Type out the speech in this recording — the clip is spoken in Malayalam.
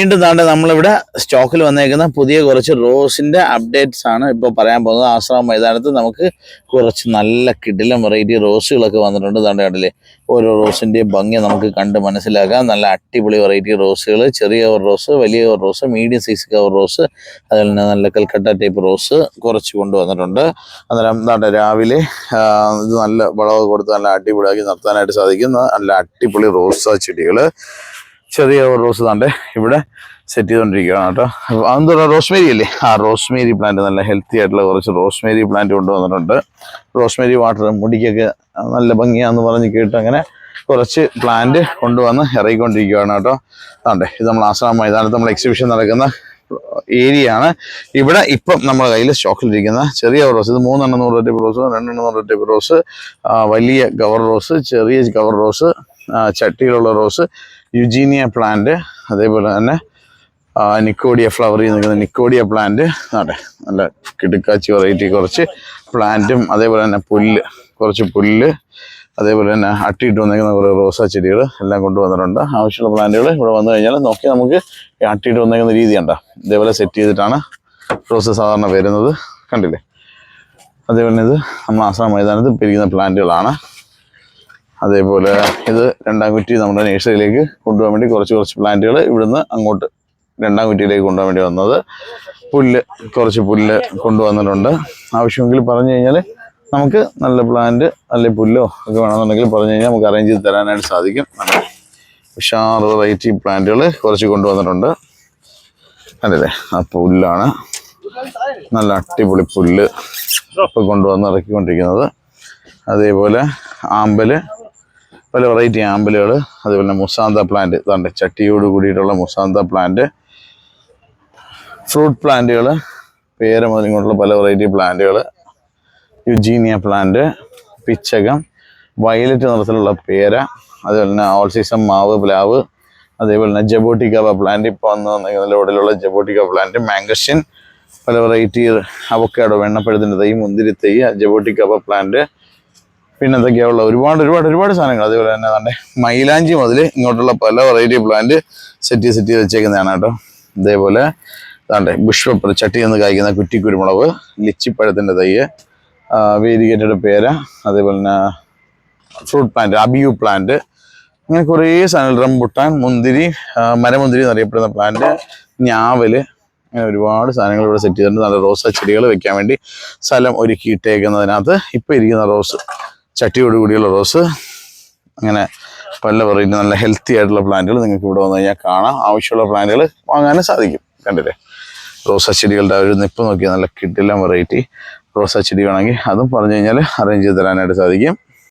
വീണ്ടും താണ്ട് നമ്മളിവിടെ സ്റ്റോക്കിൽ വന്നേക്കുന്ന പുതിയ കുറച്ച് റോസിന്റെ അപ്ഡേറ്റ്സ് ആണ് ഇപ്പോൾ പറയാൻ പോകുന്നത്. ആശ്രമ മൈതാനത്ത് നമുക്ക് കുറച്ച് നല്ല കിടിലം വെറൈറ്റി റോസുകളൊക്കെ വന്നിട്ടുണ്ട് താണ്ട് കണ്ടില്ലേ? ഓരോ റോസിന്റെയും ഭംഗി നമുക്ക് കണ്ട് മനസ്സിലാക്കാം. നല്ല അടിപൊളി വെറൈറ്റി റോസുകൾ ചെറിയ ഓവർ റോസ് വലിയ over rose medium size cover rose അതുപോലെ തന്നെ നല്ല കൽക്കട്ട ടൈപ്പ് റോസ് കുറച്ച് കൊണ്ടുവന്നിട്ടുണ്ട്. അന്നേരം താണ്ട് രാവിലെ ഇത് നല്ല വളവ് കൊടുത്ത് നല്ല അടിപൊളിയാക്കി നിർത്താനായിട്ട് സാധിക്കുന്ന നല്ല അടിപൊളി റോസാ ചെടികൾ ചെറിയ റോസ് താണ്ട് ഇവിടെ സെറ്റ് ചെയ്തുകൊണ്ടിരിക്കുകയാണ് കേട്ടോ. അതെന്താ റോസ്മേരി അല്ലേ ആ റോസ്മേരി പ്ലാന്റ് നല്ല ഹെൽത്തി ആയിട്ടുള്ള കുറച്ച് റോസ്മേരി പ്ലാന്റ് കൊണ്ടുവന്നിട്ടുണ്ട്. റോസ്മേരി വാട്ടർ മുടിക്കൊക്കെ നല്ല ഭംഗിയാന്ന് പറഞ്ഞ് കേട്ട് അങ്ങനെ കുറച്ച് പ്ലാന്റ് കൊണ്ടുവന്ന് ഇറങ്ങിക്കൊണ്ടിരിക്കുകയാണ് കേട്ടോ. അതുകൊണ്ട് ഇത് നമ്മൾ ആശ്രമം മൈതാനത്ത് നമ്മൾ എക്സിബിഷൻ നടക്കുന്ന ഏരിയ ആണ്. ഇവിടെ ഇപ്പം നമ്മുടെ കയ്യിൽ സ്റ്റോക്കിലിരിക്കുന്ന ചെറിയ റോസ് ഇത് മൂന്നെണ്ണം നൂറ് ടൈപ്പ് റോസ് രണ്ടെണ്ണം നൂറ് ടൈപ്പ് റോസ് വലിയ കവർ റോസ് ചെറിയ കവർ റോസ് ചട്ടിയിലുള്ള റോസ് യുജീനിയ പ്ലാന്റ് അതേപോലെ തന്നെ നിക്കോഡിയ ഫ്ലവർ നിൽക്കുന്ന നിക്കോഡിയ പ്ലാന്റ് അതെ നല്ല കിടുക്കാച്ചി വെറൈറ്റി കുറച്ച് പ്ലാന്റും അതേപോലെ തന്നെ പുല്ല് കുറച്ച് പുല്ല് അതേപോലെ തന്നെ അട്ടിയിട്ട് വന്നേക്കുന്ന കുറേ റോസാ ചെടികൾ എല്ലാം കൊണ്ടുവന്നിട്ടുണ്ട്. ആവശ്യമുള്ള പ്ലാന്റുകൾ ഇവിടെ വന്നു കഴിഞ്ഞാൽ നോക്കി നമുക്ക് അട്ടിയിട്ട് വന്നേക്കുന്ന രീതി ഉണ്ടോ ഇതേപോലെ സെറ്റ് ചെയ്തിട്ടാണ് റോസ് സാധാരണ വരുന്നത്. കണ്ടില്ലേ? അതേപോലെ ഇത് നമ്മൾ ആസാം മൈതാനത്ത് പിരിക്കുന്ന പ്ലാന്റുകളാണ് അതേപോലെ ഇത് രണ്ടാം കുറ്റി നമ്മുടെ നേഴ്സറിയിലേക്ക് കൊണ്ടുപോകാൻ വേണ്ടി കുറച്ച് കുറച്ച് പ്ലാന്റുകൾ ഇവിടുന്ന് അങ്ങോട്ട് രണ്ടാം കുറ്റിയിലേക്ക് കൊണ്ടുപോകാൻ വേണ്ടി വന്നത്. പുല്ല് കുറച്ച് പുല്ല് കൊണ്ടുവന്നിട്ടുണ്ട്. ആവശ്യമെങ്കിൽ പറഞ്ഞു കഴിഞ്ഞാൽ നമുക്ക് നല്ല പ്ലാന്റ് നല്ല പുല്ലോ ഒക്കെ വേണമെന്നുണ്ടെങ്കിൽ പറഞ്ഞു കഴിഞ്ഞാൽ നമുക്ക് അറേഞ്ച് ചെയ്ത് തരാനായിട്ട് സാധിക്കും. ഉഷാർ വെറൈറ്റി പ്ലാന്റുകൾ കുറച്ച് കൊണ്ടുവന്നിട്ടുണ്ട്. അല്ലേ ആ പുല്ലാണ്. നല്ല അടിപൊളി പുല്ല് ഇപ്പം കൊണ്ടുവന്ന് ഇറക്കിക്കൊണ്ടിരിക്കുന്നത്. അതേപോലെ ആമ്പൽ പല വെറൈറ്റി ആമ്പലുകൾ അതുപോലെ തന്നെ മുസാന്ത പ്ലാന്റ് ഇതാണ്ട് ചട്ടിയോട് കൂടിയിട്ടുള്ള മുസാന്ത പ്ലാന്റ് ഫ്രൂട്ട് പ്ലാന്റുകൾ പേര മുതൽ പല വെറൈറ്റി പ്ലാന്റുകൾ യുജീനിയ പ്ലാന്റ് പിച്ചകം വയലറ്റ് നിറത്തിലുള്ള പേര അതുപോലെ തന്നെ ഓൾ സീസൺ മാവ് പ്ലാവ് അതേപോലെ തന്നെ ജബോട്ടിക്കാവ പ്ലാന്റ് ഇപ്പോൾ വന്ന് വന്നിരിക്കുന്ന ലോഡിലുള്ള ജബോട്ടിക്ക പ്ലാന്റ് മാംഗഷ്യൻ പല വെറൈറ്റി അവക്കാടോ വെണ്ണപ്പഴത്തിന്റെ തൈ മുന്തിരി തൈ ജബോട്ടിക്കാവ പ്ലാന്റ് പിന്നെ എന്തൊക്കെയാ ഉള്ള ഒരുപാട് ഒരുപാട് ഒരുപാട് സാധനങ്ങൾ. അതേപോലെ തന്നെ തന്നെ മൈലാഞ്ചി മുതൽ ഇങ്ങോട്ടുള്ള പല വെറൈറ്റി പ്ലാന്റ് സെറ്റ് സെറ്റ് ചെയ്ത് വെച്ചേക്കുന്നതാണ് കേട്ടോ. ഇതേപോലെ ഇതാണ്ട് ബുഷ്പപ്പർ ചട്ടി എന്ന് കായ്ക്കുന്ന കുറ്റി കുരുമുളക് ലിച്ചിപ്പഴത്തിന്റെ തൈ വേരിഗേറ്റഡ് പേര അതേപോലെ തന്നെ ഫ്രൂട്ട് പ്ലാന്റ് അബിയു പ്ലാന്റ് അങ്ങനെ കുറേ സാധനങ്ങൾ റംബുട്ടാൻ മുന്തിരി മരമുന്തിരി എന്നറിയപ്പെടുന്ന പ്ലാന്റ് ഞാവൽ അങ്ങനെ ഒരുപാട് സാധനങ്ങൾ ഇവിടെ സെറ്റ് ചെയ്തിട്ടുണ്ട്. നല്ല റോസാ ചെടികൾ വെക്കാൻ വേണ്ടി സ്ഥലം ഒരുക്കിയിട്ടേക്കുന്നതിനകത്ത് ഇപ്പോൾ ഇരിക്കുന്ന റോസ് ചട്ടിയോട് കൂടിയുള്ള റോസ്. അങ്ങനെ പല വെറൈറ്റി നല്ല ഹെൽത്തി ആയിട്ടുള്ള പ്ലാന്റുകൾ നിങ്ങൾക്ക് ഇവിടെ വന്നു കഴിഞ്ഞാൽ കാണാം. ആവശ്യമുള്ള പ്ലാന്റുകൾ വാങ്ങാനും സാധിക്കും. കണ്ടില്ലേ? റോസാ ചെടികളുടെ ഒരു നിപ്പ് നോക്കിയാൽ നല്ല കിഡിലം വെറൈറ്റി റോസാ ചെടി വേണമെങ്കിൽ അതും പറഞ്ഞു കഴിഞ്ഞാൽ അറേഞ്ച് ചെയ്ത് തരാനായിട്ട് സാധിക്കും.